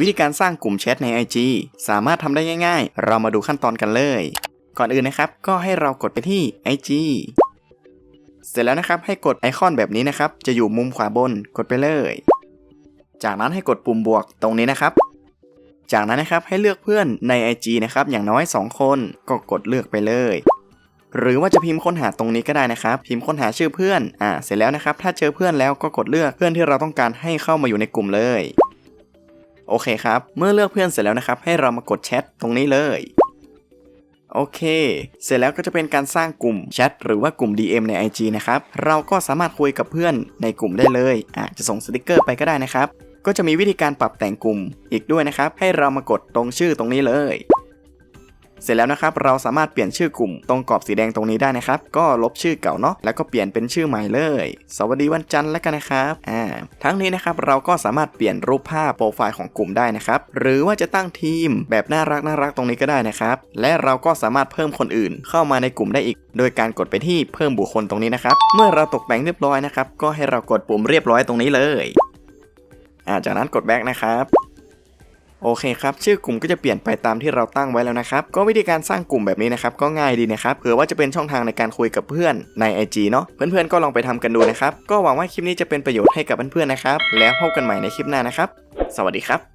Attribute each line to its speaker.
Speaker 1: วิธีการสร้างกลุ่มแชทใน IG สามารถทำได้ง่าย ๆ เรามาดูขั้นตอนกันเลย ก่อนอื่นนะครับ ก็ให้เรากดไปที่ IG เสร็จแล้วนะครับให้กดไอคอนแบบนี้นะครับ จะอยู่มุมขวาบนกดไปเลย จากนั้นให้กดปุ่มบวกตรงนี้นะครับ จากนั้นนะครับให้เลือกเพื่อนใน IG นะครับอย่างน้อย 2 คนก็กดเลือกไปเลย หรือว่าจะพิมพ์ค้นหาตรงนี้ก็ได้นะครับ พิมพ์ค้นหาชื่อเพื่อนอ่าเสร็จแล้วนะครับ ถ้าเจอเพื่อนแล้วก็กดเลือกเพื่อนที่เราต้องการให้เข้ามาอยู่ในกลุ่มเลย โอเคครับ เมื่อเลือกเพื่อนเสร็จแล้วนะครับ ให้เรามากดแชทตรงนี้เลย โอเค เสร็จแล้วก็จะเป็นการสร้างกลุ่มแชทหรือว่ากลุ่ม DM ใน IG นะครับ เราก็สามารถคุยกับเพื่อนในกลุ่มได้เลยอะจะส่งสติกเกอร์ไปก็ได้นะครับ ก็จะมีวิธีการปรับแต่งกลุ่มอีกด้วยนะครับ ให้เรามากดตรงชื่อตรงนี้เลย เสร็จแล้วนะครับเราสามารถเปลี่ยนชื่อกลุ่มตรงกรอบสีแดงตรงนี้ได้นะครับ ก็ลบชื่อเก่าเนาะแล้วก็เปลี่ยนเป็นชื่อใหม่เลย สวัสดีวันจันทร์แล้วกันนะครับอ่าทั้งนี้นะครับเราก็สามารถเปลี่ยนรูปภาพโปรไฟล์ของกลุ่มได้นะครับหรือว่าจะตั้งทีมแบบน่ารักน่ารักตรงนี้ก็ได้นะครับและเราก็สามารถเพิ่มคนอื่นเข้ามาในกลุ่มได้อีก โดยการกดไปที่เพิ่มบุคคลตรงนี้นะครับเมื่อเราตกแต่งเรียบร้อยนะครับก็ให้เรากดปุ่มเรียบร้อยตรงนี้เลยอ่าจากนั้นกดแบ็กนะครับ โอเคครับชื่อกลุ่มก็จะเปลี่ยนไปตามที่เราตั้งไว้แล้วนะครับ ก็วิธีการสร้างกลุ่มแบบนี้นะครับก็ง่ายดีนะครับเผื่อว่าจะเป็นช่องทางในการคุยกับเพื่อนใน IG เนาะเพื่อนๆก็ลองไปทำกันดูนะครับก็หวังว่าคลิปนี้จะเป็นประโยชน์ให้กับเพื่อนๆนะครับแล้วพบกันใหม่ในคลิปหน้านะครับ สวัสดีครับ